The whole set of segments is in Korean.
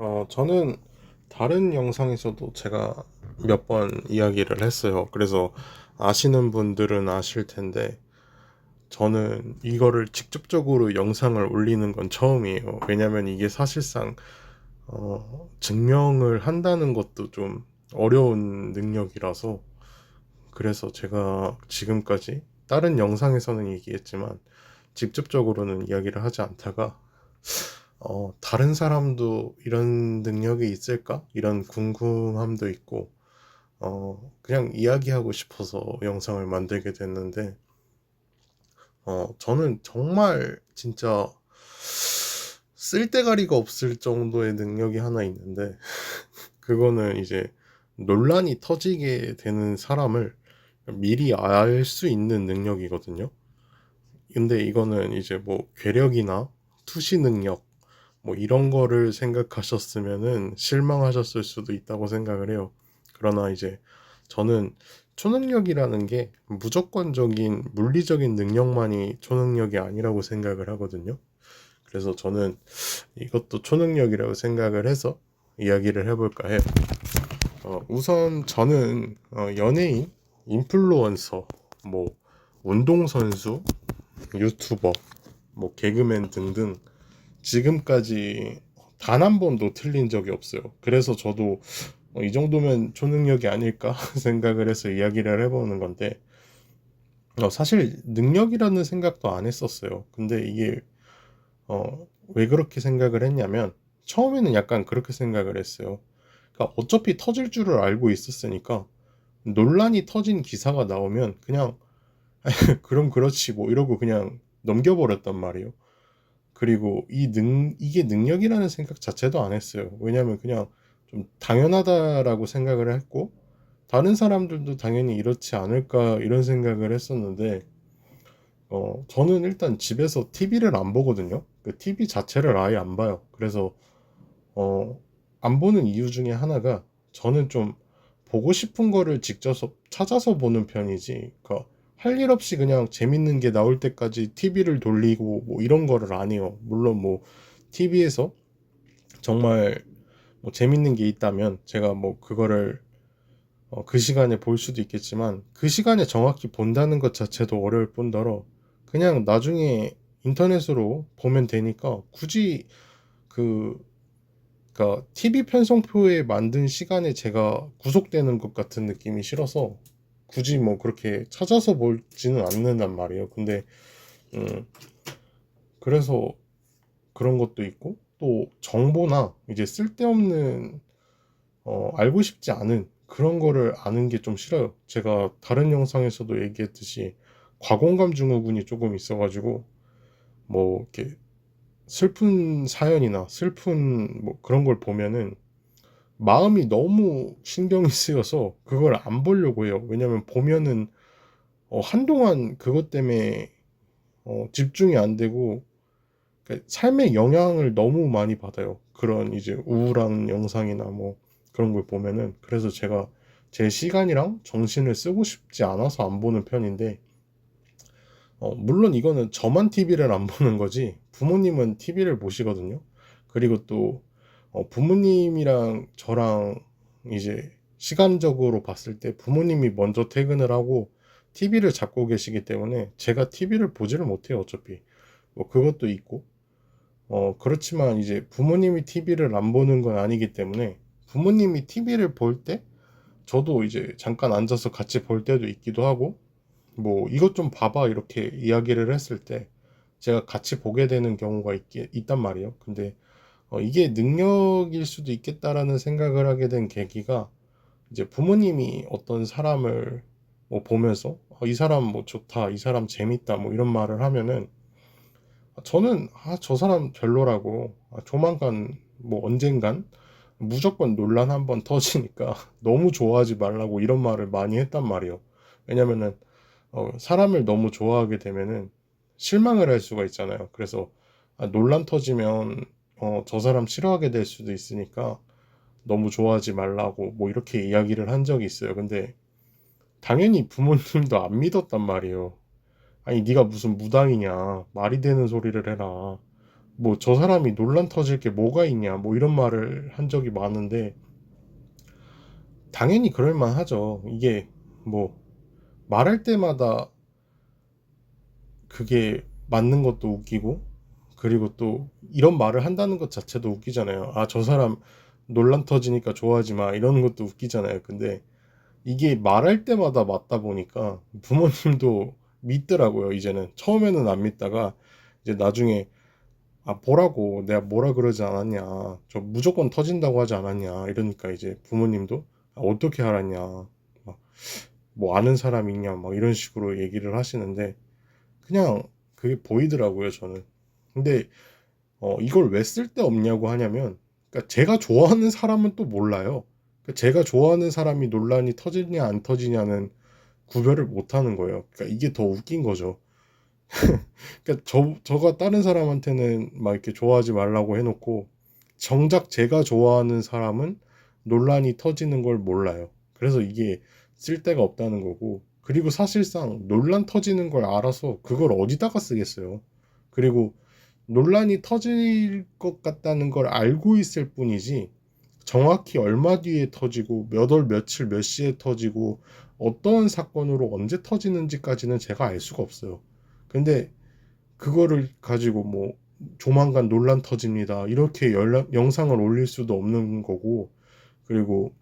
어, 저는 다른 영상에서도 제가 몇 번 이야기를 했어요. 그래서 아시는 분들은 아실 텐데, 저는 이거를 직접적으로 영상을 올리는 건 처음이에요. 왜냐면 이게 사실상, 어, 증명을 한다는 것도 좀 어려운 능력이라서, 그래서 제가 지금까지 다른 영상에서는 얘기했지만, 직접적으로는 이야기를 하지 않다가, 어, 다른 사람도 이런 능력이 있을까? 이런 궁금함도 있고, 어, 그냥 이야기하고 싶어서 영상을 만들게 됐는데, 어, 저는 정말 진짜 쓸데가리가 없을 정도의 능력이 하나 있는데, 그거는 이제 논란이 터지게 되는 사람을 미리 알 수 있는 능력이거든요. 근데 이거는 이제 뭐 괴력이나 투시 능력, 뭐 이런 거를 생각하셨으면은 실망하셨을 수도 있다고 생각을 해요. 그러나 이제 저는 초능력이라는 게 무조건적인 물리적인 능력만이 초능력이 아니라고 생각을 하거든요. 그래서 저는 이것도 초능력이라고 생각을 해서 이야기를 해볼까 해요. 어, 우선 저는 어, 연예인, 인플루언서, 뭐 운동선수, 유튜버, 뭐 개그맨 등등 지금까지 단 한 번도 틀린 적이 없어요. 그래서 저도 어, 이 정도면 초능력이 아닐까 생각을 해서 이야기를 해보는 건데, 어, 사실 능력이라는 생각도 안 했었어요. 근데 이게, 어, 왜 그렇게 생각을 했냐면, 처음에는 약간 그렇게 생각을 했어요. 그러니까 어차피 터질 줄을 알고 있었으니까, 논란이 터진 기사가 나오면 그냥, 그럼 그렇지 뭐 이러고 그냥 넘겨버렸단 말이에요. 그리고 이 능, 이게 능력이라는 생각 자체도 안 했어요. 왜냐면 그냥 좀 당연하다라고 생각을 했고, 다른 사람들도 당연히 이렇지 않을까 이런 생각을 했었는데, 어, 저는 일단 집에서 TV를 안 보거든요. 그 TV 자체를 아예 안 봐요. 그래서, 어, 안 보는 이유 중에 하나가 저는 좀 보고 싶은 거를 직접 찾아서 보는 편이지, 그러니까 할 일 없이 그냥 재밌는 게 나올 때까지 TV를 돌리고 뭐 이런 거를 안 해요. 물론 뭐 TV에서 정말 뭐 재밌는 게 있다면 제가 뭐 그거를 어, 그 시간에 볼 수도 있겠지만 그 시간에 정확히 본다는 것 자체도 어려울 뿐더러 그냥 나중에 인터넷으로 보면 되니까 굳이 그 그러니까 TV 편성표에 만든 시간에 제가 구속되는 것 같은 느낌이 싫어서 굳이 뭐 그렇게 찾아서 볼지는 않는단 말이에요. 근데 음 그래서 그런 것도 있고 또 정보나 이제 쓸데없는 어 알고 싶지 않은 그런 거를 아는 게 좀 싫어요. 제가 다른 영상에서도 얘기했듯이 과공감 증후군이 조금 있어가지고 뭐 이렇게 슬픈 사연이나 슬픈 뭐 그런 걸 보면은 마음이 너무 신경이 쓰여서 그걸 안 보려고 해요. 왜냐면 보면은 어, 한동안 그것 때문에 어, 집중이 안 되고 그러니까 삶의 영향을 너무 많이 받아요. 그런 이제 우울한 영상이나 뭐 그런 걸 보면은 그래서 제가 제 시간이랑 정신을 쓰고 싶지 않아서 안 보는 편인데 어, 물론 이거는 저만 TV를 안 보는 거지 부모님은 TV를 보시거든요. 그리고 또 어, 부모님이랑 저랑 이제 시간적으로 봤을 때 부모님이 먼저 퇴근을 하고 TV를 잡고 계시기 때문에 제가 TV를 보지를 못해요, 어차피. 뭐 그것도 있고. 어, 그렇지만 이제 부모님이 TV를 안 보는 건 아니기 때문에 부모님이 TV를 볼 때 저도 이제 잠깐 앉아서 같이 볼 때도 있기도 하고 뭐 이것 좀 봐봐 이렇게 이야기를 했을 때 제가 같이 보게 되는 경우가 있, 있단 말이에요. 근데 어, 이게 능력일 수도 있겠다라는 생각을 하게 된 계기가 이제 부모님이 어떤 사람을 뭐 보면서 어, 이 사람 뭐 좋다, 이 사람 재밌다 뭐 이런 말을 하면은 저는 아, 저 사람 별로라고 아, 조만간 뭐 언젠간 무조건 논란 한 번 터지니까 너무 좋아하지 말라고 이런 말을 많이 했단 말이에요. 왜냐면은 어, 사람을 너무 좋아하게 되면은 실망을 할 수가 있잖아요. 그래서 아, 논란 터지면 어, 저 사람 싫어하게 될 수도 있으니까 너무 좋아하지 말라고 뭐 이렇게 이야기를 한 적이 있어요. 근데 당연히 부모님도 안 믿었단 말이에요. 아니 네가 무슨 무당이냐 말이 되는 소리를 해라. 뭐 저 사람이 논란 터질 게 뭐가 있냐 뭐 이런 말을 한 적이 많은데 당연히 그럴 만 하죠. 이게 뭐 말할 때마다 그게 맞는 것도 웃기고 그리고 또 이런 말을 한다는 것 자체도 웃기잖아요. 아, 저 사람 논란 터지니까 좋아하지 마. 이러는 것도 웃기잖아요. 근데 이게 말할 때마다 맞다 보니까 부모님도 믿더라고요. 이제는 처음에는 안 믿다가 이제 나중에 아, 보라고 내가 뭐라 그러지 않았냐. 저 무조건 터진다고 하지 않았냐. 이러니까 이제 부모님도 아, 어떻게 알았냐. 막, 뭐 아는 사람 있냐. 막 이런 식으로 얘기를 하시는데 그냥 그게 보이더라고요. 저는. 근데 어, 이걸 왜 쓸데없냐고 하냐면 그러니까 제가 좋아하는 사람은 또 몰라요. 그러니까 제가 좋아하는 사람이 논란이 터지냐 안 터지냐는 구별을 못 하는 거예요. 그러니까 이게 더 웃긴 거죠. 그러니까 저 저가 다른 사람한테는 막 이렇게 좋아하지 말라고 해놓고 정작 제가 좋아하는 사람은 논란이 터지는 걸 몰라요. 그래서 이게 쓸데가 없다는 거고 그리고 사실상 논란 터지는 걸 알아서 그걸 어디다가 쓰겠어요. 그리고 논란이 터질 것 같다는 걸 알고 있을 뿐이지 정확히 얼마 뒤에 터지고 몇 월 며칠 몇 시에 터지고 어떤 사건으로 언제 터지는지까지는 제가 알 수가 없어요. 근데 그거를 가지고 뭐 조만간 논란 터집니다. 이렇게 연락, 영상을 올릴 수도 없는 거고 그리고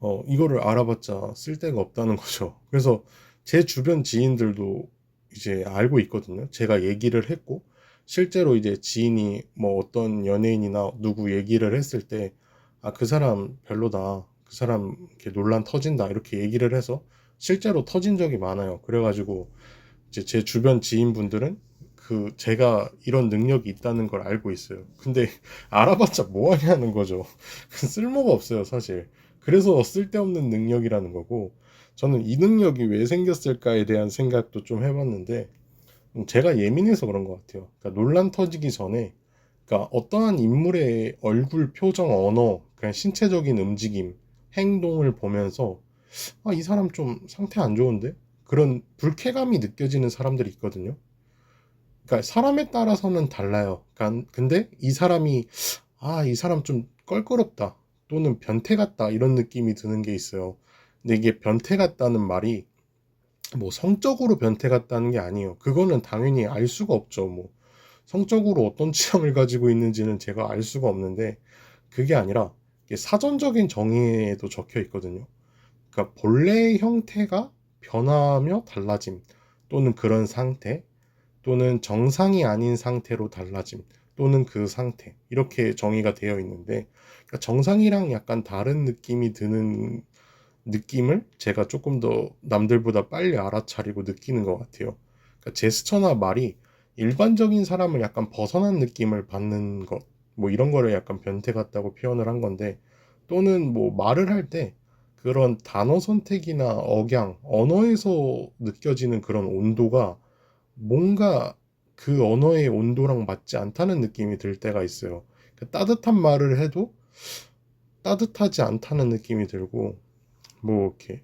어, 이거를 알아봤자 쓸데가 없다는 거죠. 그래서 제 주변 지인들도 이제 알고 있거든요. 제가 얘기를 했고 실제로 이제 지인이 뭐 어떤 연예인이나 누구 얘기를 했을 때 아, 그 사람 별로다. 그 사람 이렇게 논란 터진다. 이렇게 얘기를 해서 실제로 터진 적이 많아요. 그래가지고 이제 제 주변 지인분들은 그 제가 이런 능력이 있다는 걸 알고 있어요. 근데 알아봤자 뭐 하냐는 거죠. 쓸모가 없어요, 사실. 그래서 쓸데없는 능력이라는 거고 저는 이 능력이 왜 생겼을까에 대한 생각도 좀 해봤는데 음, 제가 예민해서 그런 것 같아요. 그러니까 논란 터지기 전에 그러니까 어떠한 인물의 얼굴 표정 언어 그냥 신체적인 움직임 행동을 보면서 아, 이 사람 좀 상태 안 좋은데 그런 불쾌감이 느껴지는 사람들이 있거든요. 그러니까 사람에 따라서는 달라요. 그러니까 근데 이 사람이 아, 이 사람 좀 껄끄럽다. 또는 변태 같다. 이런 느낌이 드는 게 있어요. 근데 이게 변태 같다는 말이 뭐 성적으로 변태 같다는 게 아니에요. 그거는 당연히 알 수가 없죠. 뭐 성적으로 어떤 취향을 가지고 있는지는 제가 알 수가 없는데 그게 아니라 사전적인 정의에도 적혀 있거든요. 그러니까 본래의 형태가 변화하며 달라짐 또는 그런 상태 또는 정상이 아닌 상태로 달라짐 또는 그 상태 이렇게 정의가 되어 있는데 그러니까 정상이랑 약간 다른 느낌이 드는 느낌을 제가 조금 더 남들보다 빨리 알아차리고 느끼는 것 같아요. 그러니까 제스처나 말이 일반적인 사람을 약간 벗어난 느낌을 받는 것, 뭐 이런 거를 약간 변태 같다고 표현을 한 건데, 또는 뭐 말을 할 때 그런 단어 선택이나 억양, 언어에서 느껴지는 그런 온도가 뭔가 그 언어의 온도랑 맞지 않다는 느낌이 들 때가 있어요. 그러니까 따뜻한 말을 해도 따뜻하지 않다는 느낌이 들고, 뭐 이렇게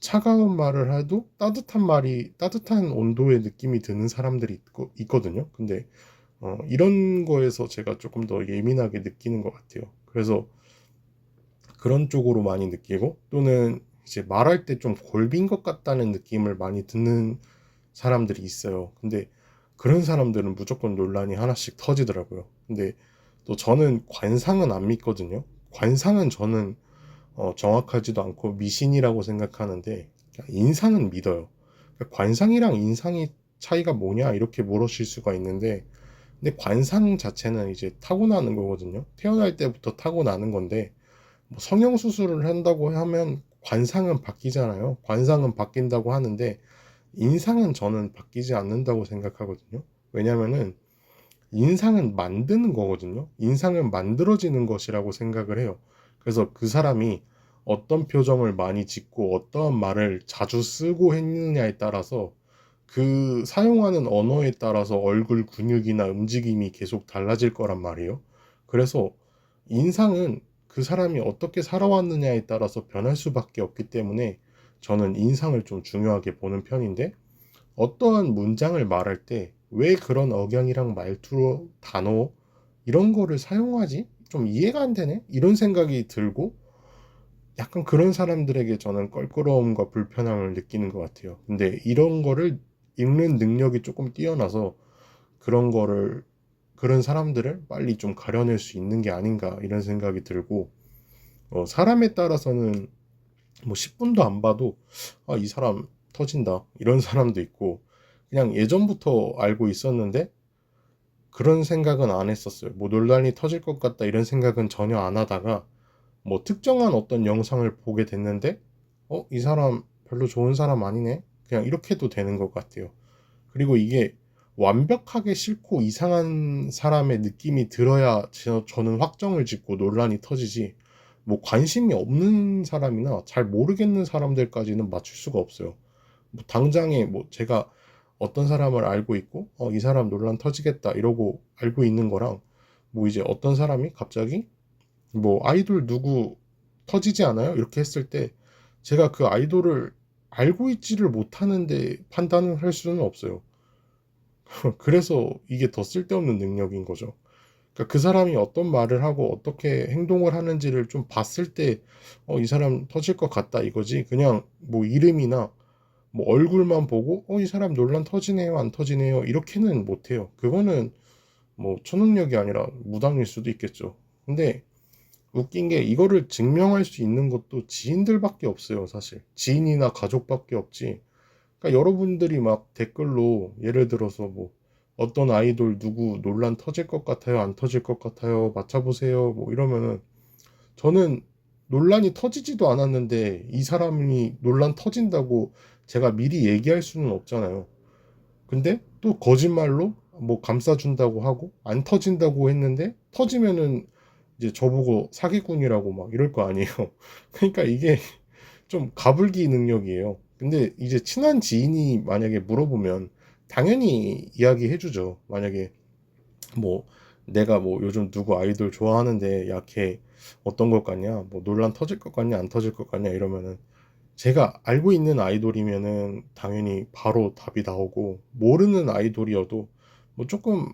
차가운 말을 해도 따뜻한 말이 따뜻한 온도의 느낌이 드는 사람들이 있고, 있거든요. 근데 어, 이런 거에서 제가 조금 더 예민하게 느끼는 것 같아요. 그래서 그런 쪽으로 많이 느끼고 또는 이제 말할 때 좀 골빈 것 같다는 느낌을 많이 듣는 사람들이 있어요. 근데 그런 사람들은 무조건 논란이 하나씩 터지더라고요. 근데 또 저는 관상은 안 믿거든요. 관상은 저는 어, 정확하지도 않고 미신이라고 생각하는데 인상은 믿어요. 그러니까 관상이랑 인상이 차이가 뭐냐 이렇게 물으실 수가 있는데 근데 관상 자체는 이제 타고나는 거거든요. 태어날 때부터 타고나는 건데 뭐 성형 수술을 한다고 하면 관상은 바뀌잖아요. 관상은 바뀐다고 하는데 인상은 저는 바뀌지 않는다고 생각하거든요. 왜냐면은 인상은 만드는 거거든요. 인상은 만들어지는 것이라고 생각을 해요. 그래서 그 사람이 어떤 표정을 많이 짓고 어떠한 말을 자주 쓰고 했느냐에 따라서 그 사용하는 언어에 따라서 얼굴 근육이나 움직임이 계속 달라질 거란 말이에요. 그래서 인상은 그 사람이 어떻게 살아왔느냐에 따라서 변할 수밖에 없기 때문에 저는 인상을 좀 중요하게 보는 편인데 어떠한 문장을 말할 때 왜 그런 억양이랑 말투, 단어 이런 거를 사용하지? 좀 이해가 안 되네? 이런 생각이 들고 약간 그런 사람들에게 저는 껄끄러움과 불편함을 느끼는 것 같아요. 근데 이런 거를 읽는 능력이 조금 뛰어나서 그런 거를 그런 사람들을 빨리 좀 가려낼 수 있는 게 아닌가 이런 생각이 들고 어, 사람에 따라서는 뭐 10분도 안 봐도 아, 이 사람 터진다 이런 사람도 있고 그냥 예전부터 알고 있었는데 그런 생각은 안 했었어요. 뭐 논란이 터질 것 같다 이런 생각은 전혀 안 하다가 뭐 특정한 어떤 영상을 보게 됐는데 어, 이 사람 별로 좋은 사람 아니네. 그냥 이렇게도 되는 것 같아요. 그리고 이게 완벽하게 싫고 이상한 사람의 느낌이 들어야 저- 저는 확정을 짓고 논란이 터지지 뭐 관심이 없는 사람이나 잘 모르겠는 사람들까지는 맞출 수가 없어요. 뭐 당장에 뭐 제가 어떤 사람을 알고 있고 어, 이 사람 논란 터지겠다 이러고 알고 있는 거랑 뭐 이제 어떤 사람이 갑자기 뭐 아이돌 누구 터지지 않아요? 이렇게 했을 때 제가 그 아이돌을 알고 있지를 못하는데 판단을 할 수는 없어요. 그래서 이게 더 쓸데없는 능력인 거죠. 그러니까 그 사람이 어떤 말을 하고 어떻게 행동을 하는지를 좀 봤을 때, 어, 이 사람 터질 것 같다 이거지. 그냥 뭐 이름이나 뭐 얼굴만 보고, 어, 이 사람 논란 터지네요, 안 터지네요. 이렇게는 못해요. 그거는 뭐 초능력이 아니라 무당일 수도 있겠죠. 근데 웃긴 게 이거를 증명할 수 있는 것도 지인들밖에 없어요, 사실. 지인이나 가족밖에 없지. 그러니까 여러분들이 막 댓글로 예를 들어서 뭐 어떤 아이돌 누구 논란 터질 것 같아요, 안 터질 것 같아요, 맞춰보세요, 뭐 이러면은 저는 논란이 터지지도 않았는데 이 사람이 논란 터진다고 제가 미리 얘기할 수는 없잖아요. 근데 또 거짓말로 뭐 감싸준다고 하고 안 터진다고 했는데 터지면은 이제 저보고 사기꾼이라고 막 이럴 거 아니에요. 그러니까 이게 좀 가불기 능력이에요. 근데 이제 친한 지인이 만약에 물어보면 당연히 이야기해 주죠. 만약에 뭐 내가 뭐 요즘 누구 아이돌 좋아하는데 약해 어떤 것 같냐, 뭐 논란 터질 것 같냐, 안 터질 것 같냐 이러면은 제가 알고 있는 아이돌이면은 당연히 바로 답이 나오고 모르는 아이돌이어도 뭐 조금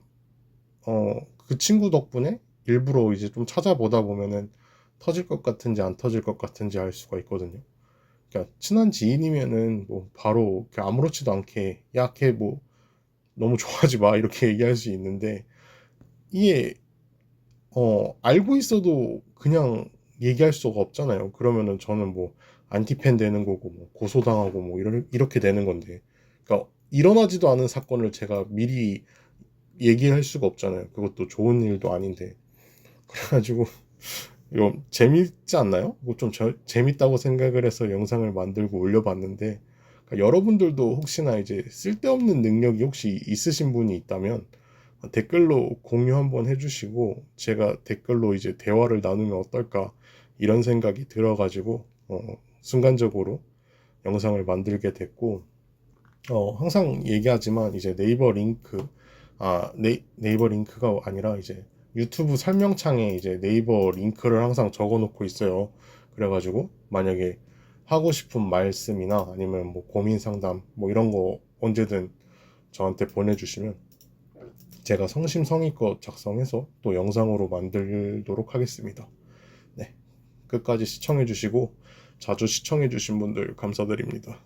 어 그 친구 덕분에 일부러 이제 좀 찾아보다 보면은 터질 것 같은지 안 터질 것 같은지 알 수가 있거든요. 그러니까 친한 지인이면은 뭐 바로 아무렇지도 않게 야걔뭐 너무 좋아하지 마 이렇게 얘기할 수 있는데 이게 어 알고 있어도 그냥 얘기할 수가 없잖아요. 그러면은 저는 뭐 안티팬 되는 거고 뭐 고소당하고 뭐 이러, 이렇게 되는 건데 그러니까 일어나지도 않은 사건을 제가 미리 얘기할 수가 없잖아요. 그것도 좋은 일도 아닌데 그래가지고 이거 재밌지 않나요? 뭐좀 재밌다고 생각을 해서 영상을 만들고 올려봤는데 그러니까 여러분들도 혹시나 이제 쓸데없는 능력이 혹시 있으신 분이 있다면 댓글로 공유 한번 해주시고 제가 댓글로 이제 대화를 나누면 어떨까 이런 생각이 들어가지고 어, 순간적으로 영상을 만들게 됐고 어, 항상 얘기하지만 이제 네이버 링크 아 네, 네이버 링크가 아니라 이제 유튜브 설명창에 이제 네이버 링크를 항상 적어 놓고 있어요. 그래가지고 만약에 하고 싶은 말씀이나 아니면 뭐 고민 상담 뭐 이런 거 언제든 저한테 보내주시면 제가 성심성의껏 작성해서 또 영상으로 만들도록 하겠습니다. 네. 끝까지 시청해주시고 자주 시청해주신 분들 감사드립니다.